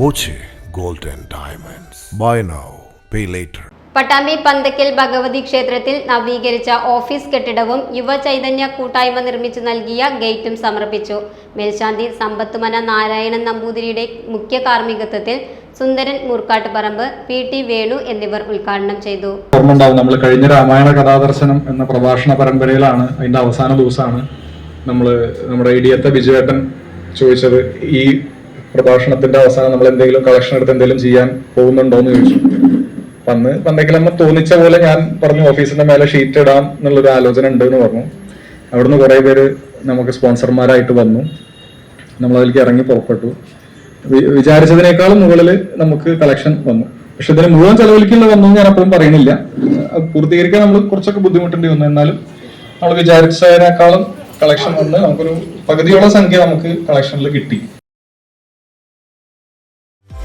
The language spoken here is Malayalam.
Boche gold diamonds. Buy now pay later. Pattambi Panthakkal Bhagavathi ക്ഷേത്രത്തിൽ നവീകരിച്ച ഓഫീസ് കെട്ടിടവും യുവചൈതന്യ കൂട്ടായ്മ നിർമ്മിച്ചു നൽകിയ ഗേറ്റും സമർപ്പിച്ചു. മേൽശാന്തി സമ്പത്തുമന നാരായണൻ നമ്പൂതിരിയുടെ മുഖ്യ കാർമ്മികത്വത്തിൽ സുന്ദരൻ മൂർക്കാട്ടുപറമ്പ് പി ടി വേണു എന്നിവർ ഉദ്ഘാടനം ചെയ്തു. ഓർമ്മണ്ടാവും നമ്മൾ കഴിഞ്ഞ രാമായണ കഥാദർശനം എന്ന പ്രഭാഷണ പരമ്പരയിലാണ്. അതിന്റെ അവസാന ദിവസമാണ് നമ്മൾ നമ്മുടെ ഇടിയത്തെ ബിജുവേട്ടൻ ചോദിച്ചത് ഈ പ്രഭാഷണത്തിന്റെ അവസാനം നമ്മൾ എന്തെങ്കിലും കളക്ഷൻ എടുത്ത് എന്തെങ്കിലും ചെയ്യാൻ പോകുന്നുണ്ടോ എന്ന് ചോദിച്ചു. അന്ന് പന്തെങ്കിലും തോന്നിച്ച പോലെ ഞാൻ പറഞ്ഞു ഓഫീസിന്റെ മേലെ ഷീറ്റ് ഇടാം എന്നുള്ളൊരു ആലോചന ഉണ്ട് എന്ന് പറഞ്ഞു. അവിടുന്ന് കുറെ പേര് നമുക്ക് സ്പോൺസർമാരായിട്ട് വന്നു. നമ്മൾ അതിലേക്ക് ഇറങ്ങി പുറപ്പെട്ടു. വിചാരിച്ചതിനേക്കാളും മുകളിൽ നമുക്ക് കളക്ഷൻ വന്നു. പക്ഷെ ഇതിന് മുഴുവൻ ചെലവിലേക്കുള്ള വന്നു ഞാൻ അപ്പോഴും പറയുന്നില്ല. പൂർത്തീകരിക്കാൻ നമ്മൾ കുറച്ചൊക്കെ ബുദ്ധിമുട്ടേണ്ടി വന്നു. എന്നാലും നമ്മൾ വിചാരിച്ചതിനേക്കാളും കളക്ഷൻ വന്ന് നമുക്കൊരു പകുതിയോളം സംഖ്യ നമുക്ക് കളക്ഷനിൽ കിട്ടി.